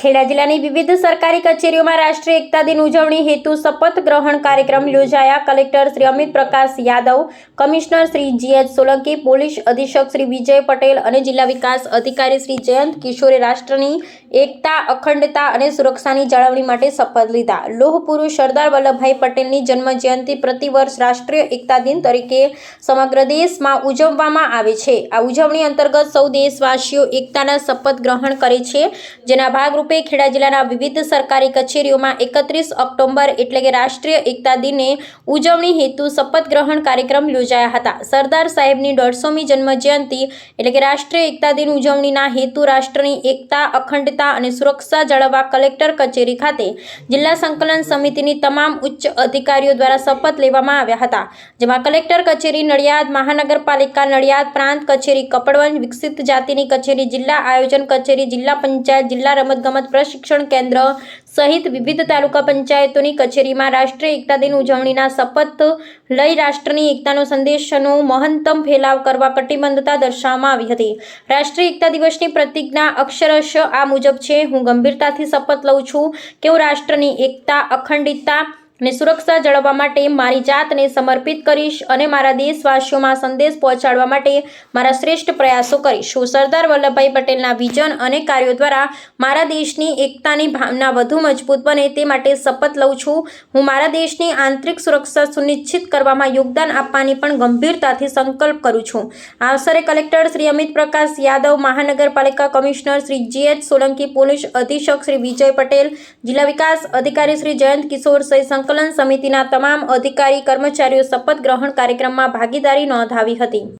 ખેડા જિલ્લાની વિવિધ સરકારી કચેરીઓમાં રાષ્ટ્રીય એકતા દિન ઉજવણી હેતુ શપથ ગ્રહણ કાર્યક્રમ યોજાયા. Collector Shri Amit Prakash Yadav, commissioner Shri G H Solanki, police અધિક્ષક શ્રી વિજય પટેલ અને જિલ્લા વિકાસ અધિકારી શ્રી જયંત કિશોરે રાષ્ટ્રની એકતા, અખંડતા અને સુરક્ષાની જાળવણી માટે શપથ લીધા. લોહ પુરુષ સરદાર વલ્લભભાઈ પટેલની જન્મ જયંતિ પ્રતિવર્ષ રાષ્ટ્રીય એકતા દિન તરીકે સમગ્ર દેશમાં ઉજવવામાં આવે છે. આ ઉજવણી અંતર્ગત સૌ દેશવાસીઓ એકતાના શપથ ગ્રહણ કરે છે. જેના ભાગરૂપે ખેડા જિલ્લાના વિવિધ સરકારી કચેરીઓમાં એકત્રીસ ઓક્ટોબર એટલે કે રાષ્ટ્રીય એકતા દિને ઉજવણી હેતુ શપથ ગ્રહણ કાર્યક્રમ યોજાયા હતા. સરદાર સાહેબની દોઢસોમી જન્મજયંતિ એટલે કે રાષ્ટ્રીય એકતા દિન ઉજવણીના હેતુ રાષ્ટ્રની એકતા, અખંડતા અને સુરક્ષા જાળવવા કલેક્ટર કચેરી ખાતે જિલ્લા સંકલન સમિતિની તમામ ઉચ્ચ અધિકારીઓ દ્વારા શપથ લેવામાં આવ્યા હતા. જેમાં કલેક્ટર કચેરી નડિયાદ, મહાનગરપાલિકા નડિયાદ, પ્રાંત કચેરી, કપડવંજ વિકસિત જાતિની કચેરી, જિલ્લા આયોજન કચેરી, જિલ્લા પંચાયત, જિલ્લા રમતગમત પ્રશિક્ષણ કેન્દ્ર સહિત વિવિધ તાલુકા પંચાયતોની કચેરીમાં રાષ્ટ્રીય એકતા દિન ઉજવણીના શપથ લઈ રાષ્ટ્રની એકતાનો સંદેશનો મહંતમ ફેલાવ કરવા કટિબદ્ધતા દર્શાવવામાં આવી હતી. રાષ્ટ્રીય એકતા દિવસની પ્રતિજ્ઞા અક્ષરશ આ મુજબ છે. હું ગંભીરતાથી શપથ લઉં છું કે હું રાષ્ટ્રની એકતા, અખંડિતતા અને સુરક્ષા જાળવવા માટે મારી જાતને સમર્પિત કરીશ અને મારા દેશવાસીઓમાં સંદેશ પહોંચાડવા માટે મારા શ્રેષ્ઠ પ્રયાસો કરીશ. હું સરદાર વલ્લભભાઈ પટેલના વિઝન અને કાર્યો દ્વારા મારા દેશની એકતાની ભાવના વધુ મજબૂત બને તે માટે શપથ લઉં છું. હું મારા દેશની આંતરિક સુરક્ષા સુનિશ્ચિત કરવામાં યોગદાન આપવાની પણ ગંભીરતાથી સંકલ્પ કરું છું. આ અવસરે કલેક્ટર શ્રી અમિત પ્રકાશ યાદવ, મહાનગરપાલિકા commissioner Shri G H Solanki, police અધિક્ષક શ્રી વિજય પટેલ, જિલ્લા વિકાસ અધિકારી શ્રી જયંત કિશોર સહિત સંકલન સમિતિના તમામ અધિકારી કર્મચારીઓ શપથ ગ્રહણ કાર્યક્રમમાં ભાગીદારી નોંધાવી હતી.